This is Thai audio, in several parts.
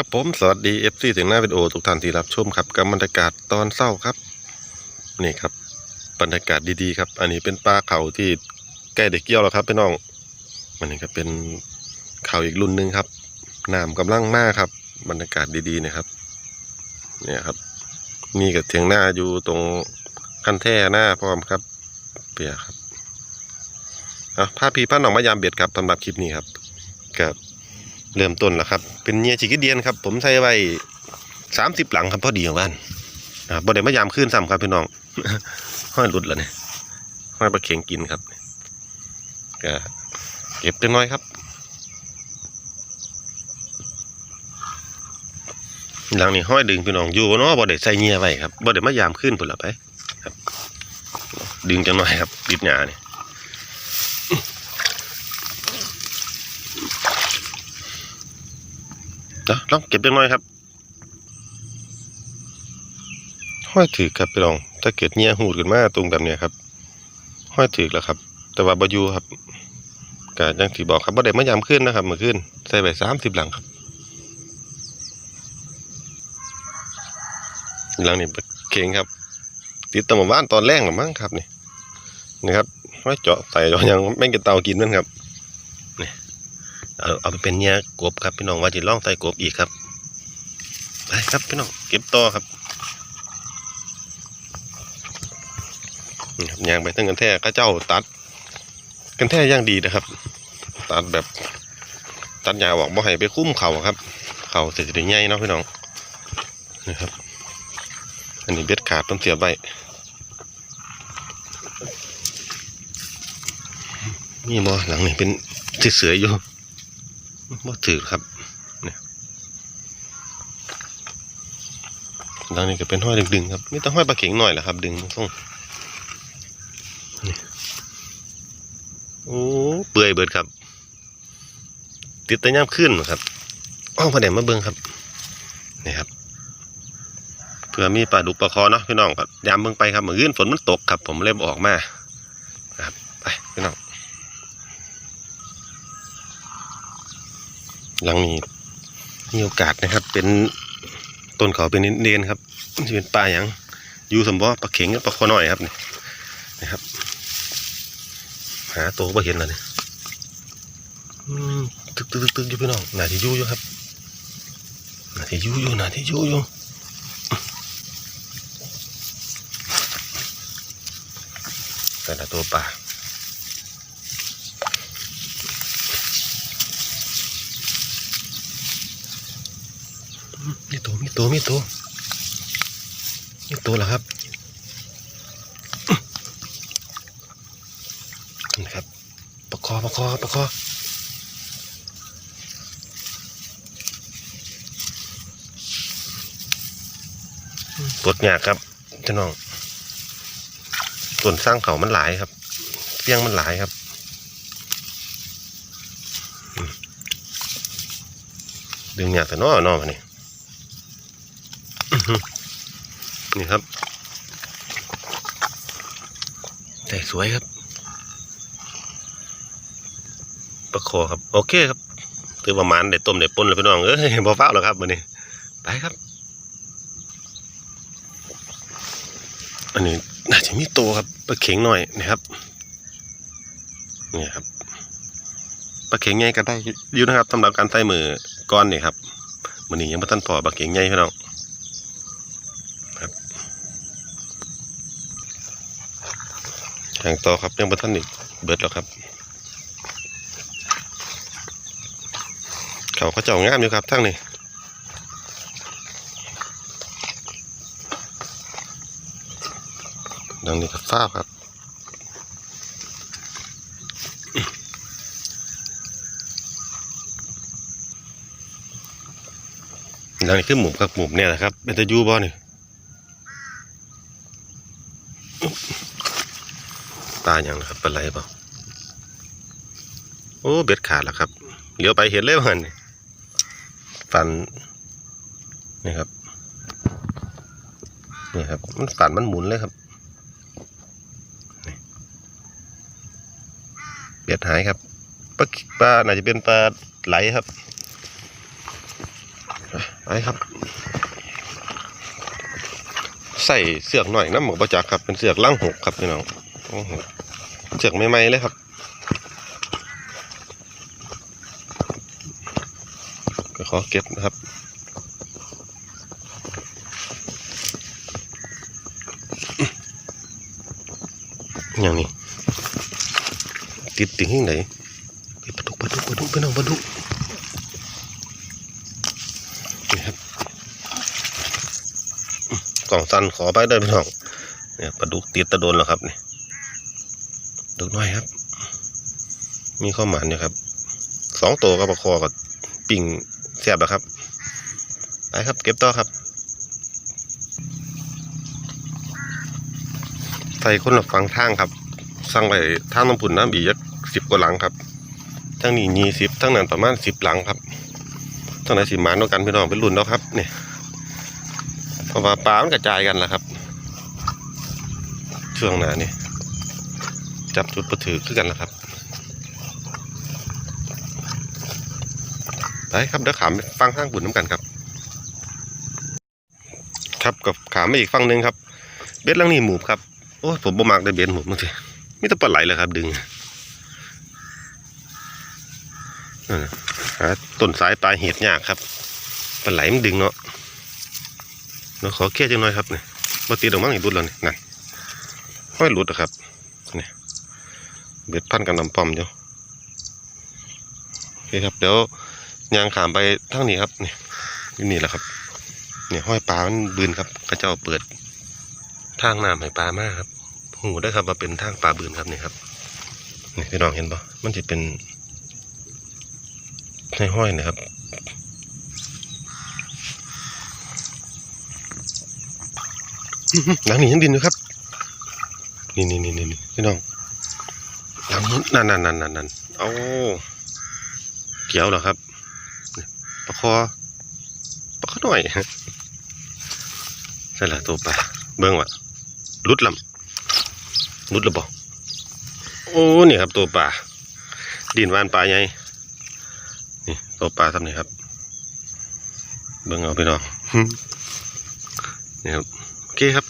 ครับผมสวัสดี FC ถึงหน้าวิดีโอทุกท่านที่รับชมครับกับบรรยากาศตอนเศร้าครับ นี่ครับ บรรยากาศดีๆครับ อันนี้เป็นปลาเข่าที่ใกล้เด็กเกี่ยวแล้วครับพี่น้องมันนี่ก็เป็นเข่าอีกรุ่นหนึ่งครับน้ำกำลังมากครับ บรรยากาศดีๆนะครับ เนี่ยครับมีกับเถียงหน้าอยู่ตรงคันแท่หน้าพร้อมครับ เปียครับอะพาพี่พาน้องมายามเบ็ดครับสำหรับคลิปนี้ครับกับ เริ่มต้นแล้วครับ เป็นเนียจิกเดียนครับ ผมใช้ไว้สามสิบหลังครับพอดีของบ้านนะครับบ่ได้มายามขึ้นซ้ำครับพี่น้องห้อยหลุดแล้วเนี่ยห้อยปลาเข็งกินครับก็เก็บจังน้อยครับ หลังนี้ห้อยดึงพี่น้องอยู่เนาะบ่ได้ใส่เงียไว้ครับบ่ได้มายามขึ้นพุ่นละไป ครับ ดึงจังหน้อยครับดิดหญ้านี่เนะลองเก็บจังหน่อยครับห้อยถือครับพี่น้อง ถ้าเกิดเงี้ยหูดขึ้นมาตรงแบบเนี้ยครับห้อยถือแล้วครับ แต่ว่าบอยูครับกายังที่บอกครับบ่ได้มายามขึ้นนะครับเมื่อคืนใส่ไปสามสิบหลังครับ หลังนี้เข่งครับ ติดตะหมบ้านตอนแรกหรือมั้งครับนี่นี่ครับห้อยเจาะใส่เจาะยังแม่งกินเตากินนั่นครับนี่ เอาเอาไปเป็นเนี้ยกบครับพี่น้องว่าจะล่องใส่กบอีกครับไปครับพี่น้องเก็บต่อครับนี่ครับยางไปตั้งกันแท้ข้าเจ้าตัด กันแท้ย่างดีนะครับ ตัดแบบตัดยาออกบ่ให้ไปคุ้มเข่าครับ เข่าเสร็จจะใหญ่เนาะพี่น้องนี่ครับ อันนี้เบ็ดขาดต้องเสียบใบนี่มอหลังนี่เป็นที่เสืออยู่ บ่ถือครับเนี่ยดังนี้ก็เป็นห้อยดึงๆครับไม่ต้องห้อยปลาเข็งหน่อยแหละครับ ดึงส่งโอ้เปื่อยเบิดครับ ติดต่ย่ำขึ้นครับอ้าวพอเดี๋ยวมาเบิ่งครับนี่ครับเพื่อมีปลาดุกปลาคอเนาะพี่น้องครับยามเบิ่งไปครับเมื่อคืนฝนมันตกครับ ผมเลยบออกมาครับไปพี่น้อง หลังนี้มีโอกาสนะครับ เป็นต้นเขาเป็นเนียนครับจะเป็นปลาอย่างอยู่สมบ่ปลาเข็งปลาคอน้อยครับนี่นะครับ หาตัวบ่เห็นแล้วนี่อืมตึกตึกตึกตึกอยู่พี่น้องหนาที่ยู่อยู่ครับหนาที่ยู่อยู่หนาที่ยู่อยู่แต่ละตัวปลา มีตัวมีตัวมีตัวมีตัวแล้วครับนี่ครับ ประคอประคอประคอปวดหยากครับเจ้าน้องส่วนสร้างเขามันหลายครับเปี้ยงมันหลายครับดึงหยากแต่น้อน้อมานี่ นี่ครับใส่สวยครับ ประคอครับ โอเคครับถือประมาณได้ต้มได้ป่นเลยพี่น้องเอ้ยบ่ฟ้าหรอกครับมื้อนี้ไปครับ อันนี้น่าจะมีโตครับปลาเข็งหน่อยนะครับนี่ครับปลาเข็งใหญ่ก็ได้อยู่นะครับสำหรับการใส่มือก้อนนี่ครับมื้อนี้ยังบ่ทันพอปลาเข็งใหญ่พี่น้อง แข่งต่อครับยังบ่ทันอีกเบิดแล้วครับ เขาเขาเจ้างามอยู่ครับทั้งนี้ดังนี้ก็ฟ้าครับดังนี้คือหมุมครับหมุมเนี่ยแหละครับเป็นตะยูบอนี่ ปลา อย่างครับปลาไหลเปล่าโอ้เบ็ดขาดแล้วครับเลี้ยวไปเห็นเลยมันฟันนี่ครับนี่ครับมันฟันมันหมุนเลยครับนี่เบ็ดหายครับปลาปลาน่าจะเป็นปลาไหลครับไปครับใส่เสือกหน่อยน้ำหมกประจักครับเป็นเสือกล่างหกครับพี่น้องโอ้โห เสือกใหม่ๆเลยครับ ก็ขอเก็บนะครับอย่างนี้ติดติ่งที่ไหนไปปลาดุกปลาดุกปลาดุกไปน้องปลาดุกนี่ครับกล่องสั้นขอไปได้พี่น้องเนี่ยปลาดุกติดตะโดนแล้วครับนี่ ดุกน้อยครับ มีข้าวหมานอยู่ครับ สองตัวกับปลาคอกับปิ่งแซ่บแล้วครับ ไปครับ เก็บต่อครับ ใส่คนละฟังทางครับ สั่งไปทางน้ำปุ่นน้ำบียักสิบกว่าหลังครับ ทั้งนี้ยี่สิบทั้งนั้นประมาณสิบหลังครับทั้งนั้นสิหมานด้วยกันพี่น้องเป็นรุ่นแล้วครับเนี่ยเพราะว่าปลามันกระจายกันแหละครับ ช่วงหน้านี่ จับจุดประถือขึ้นกันแล้วครับ ไปครับเดี๋ยวขามฟังทางบุญน้ำกันครับ ครับกับขามไปอีกฝั่งหนึ่งครับ เบ็ดหลังนี่หมูบครับ โอ้ผมบ่มักได้เบ็ดหมูบมั้งสิมีแต่ปลาไหลเลยครับ ดึงหาต้นสายปลายเห็ดยากครับปลาไหลมันดึงเนาะเราขอแค่จังหน่อยครับเนี่ยปกติดอกมั้งอีกรุดแล้วนี่นั่นห้อยหลุดอะครับ เบ็ดพันกันนำปอมอยู่โอเคครับ เดี๋ยวยางขามไปทางนี้ครับนี่อยู่นี่แหละครับเนี่ยห้อยปลามันบืนครับกระเจ้าเปิด ทางน้ำให้ปลามากครับหูได้ครับว่าเป็นทางปลาบืนครับนี่ครับนี่พี่น้องเห็นปะมันจะเป็นในห้อยนะครับอื้อหือหลังนี้ยังดินอยู่ครับ นี่นี่นี่นี่พี่น้อง หลังนู้นนั่นนั่นนั่นนั่นนั่นเอาเกี่ยวเหรอครับปลาคอปลาคอหน่อยใช่ละตัวปลาเบิ้งวะรุดลำรุดแล้วบอกโอ้นี่ครับตัวปลาดินวานปลาใหญ่นี่ตัวปลาทำนี่ครับ เบิ่งเอาไปน้องนี่ครับโอเคครับ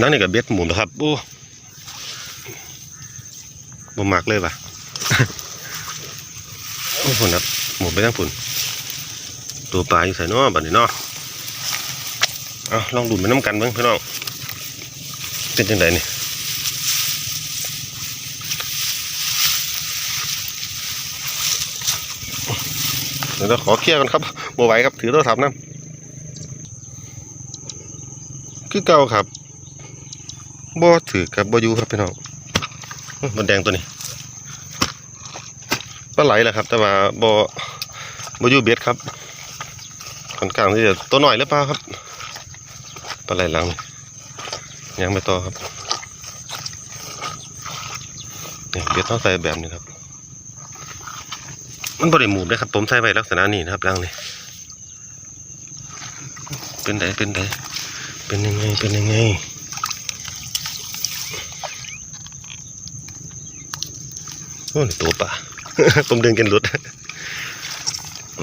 นั่นนี่กับเบ็ดหมุนนะครับโอ้บ่มักเลยป่ะโอ้ฝุ่นครับหมุนไปทั้งฝุ่นตัวปลาอยู่ใส่เนาะบัดนี้เนาะเอาลองดูดไปน้ำกันเบ้างพี่น้องเป็นจังไดนี่เดี๋ยวเราขอเคลียร์กันครับโมไหวครับ ถือโทรศัพท์นะคือเก่าครับ บ่ถือกับบ่อยู่ครับพี่น้องมันแดงตัวนี้ปลาไหลแหละครับ แต่ว่าบ่บ่อยู่เบ็ดครับค่อนข้างที่จะตัวหน่อยหรือเปล่าครับปลาไหลหลังนี่ยังไม่โตอครับนี่เบียดต้องใส่แบบนี้ครับ มันบริมูฟเลยครับ ผมใส่ไว้ลักษณะนี้นะครับหลังนี่เป็นไงเป็นไงเป็นยังไงเป็นยังไง โอ้นี่ตัวปลา ผมดึงกันหลุด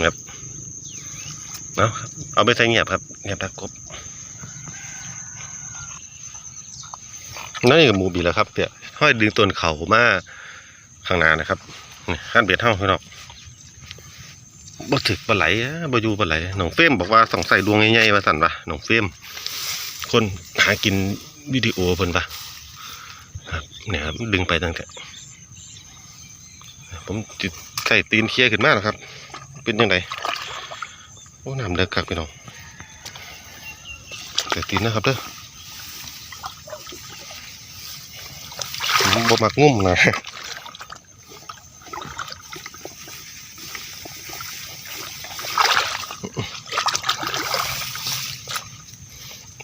ครับเอาครับเอาไปใส่เงียบครับเงียบตะกบนั่นกับมูบีแล้วครับเปียห้อยดึงต้นเข่ามาข้างหน้านะครับขั้นเบียดเท่าพี่น้องบ่ถึกปลาไหลบ่อยู่ปลาไหลน้องเฟมบอกว่าต้องใส่ดวงใหญ่ๆมาสั่นปะน้องเฟมคนหากินวิดีโอเพิ่นปะครับเนี่ยครับดึงไปตั้งแต่ ผมจิใส่ตีนเคลียขึ้นมาแล้วครับ เป็นยังไงโอ้น้ำเลิกกักพี่น้องใส่ตีนนะครับเด้อผมบ่มักงุ่มนะ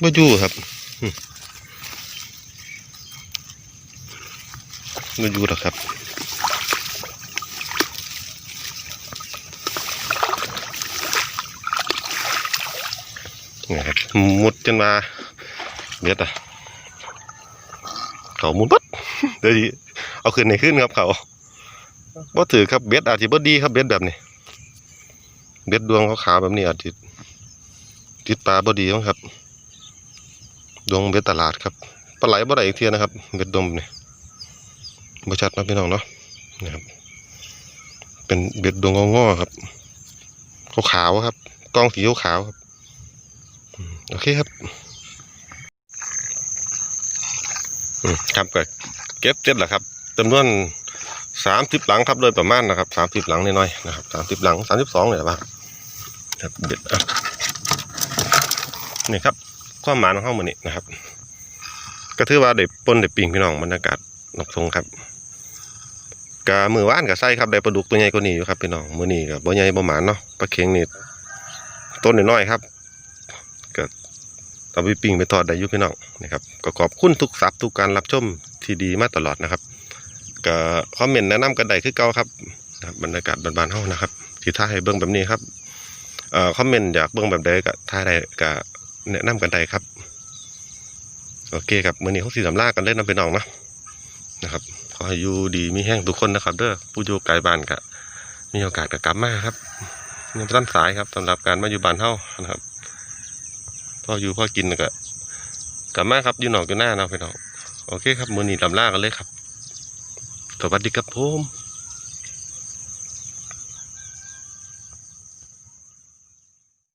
บ่อยู่ครับอืมบ่อยู่หรอกครับ นี่ครับมุดจนมาเบียดอะเขามุดปัดเดี๋ยวเอาขึ้นในขึ้นครับเขาบ่ถือครับเบ็ดอาจสิบ่ดีครับเบ็ดแบบนี้เบ็ดดวงขาวแบบนี้อาจสิติดปลาบ่ดีมั้งครับดวงเบ็ดตลาดครับปลาไหลบ่ได้อีกเทียนะครับเบ็ดดวงแบบนี่ยบ่ชัดนะพี่น้องเนาะนะครับ เป็นเบ็ดดวงงอๆครับขาวๆครับกล้องสีขาวๆครับ โอเคครับครับก็เก็บเสร็จแล้วครับจำนวนสามสิบหลังครับโดยประมาณนะครับสามสิบหลังน้อยๆนะครับสามสิบหลังสามสิบสองเลยว่าครับเบ็ดอะนี่ครับความหมายของห้องมันนี่นะครับ ก็ถือว่าได้ปนได้ปิ่งพี่น้องบรรยากาศนกทงครับกะมือว่านกับไส้ครับได้ปลาดุกตัวใหญ่กว่านี้อยู่ครับพี่น้องมือนี้กับบ่ใหญ่บ่หมานเนาะปลาเค็งนี่ต้นน้อยๆครับ เอาไปปิ้งไปทอดได้ยูพี่น้องนะครับก็ขอบคุณทุกสับทุกการรับชมที่ดีมาตลอดนะครับก็คอมเมนต์แนะนำกันได้คือเก่าครับนะครับบรรยากาศบ้านๆเฮานะครับที่ท่าให้เบิ่งแบบนี้ครับเอ่อคอมเมนต์อยากเบิ่งแบบใดก็ท่าใดก็แนะนำกันได้ครับโอเคครับมื้อนี้เขาสิสำลากันเล่นน้ำเป็นน้องนะนะครับขอให้อยู่ดีมีแห้งทุกคนนะครับ เด้อผู้อยู่ไกลบ้านก็มีโอกาสก็กลับมาครับยังสั้นสายครับสำหรับการมาอยู่บ้านเฮานะครับ พออยู่พอกินก็กลับมาครับอยู่หนอกอยู่หน้าเนาะพี่น้องโอเคครับมื้อนี้ลำลากันเลยครับสวัสดีครับผม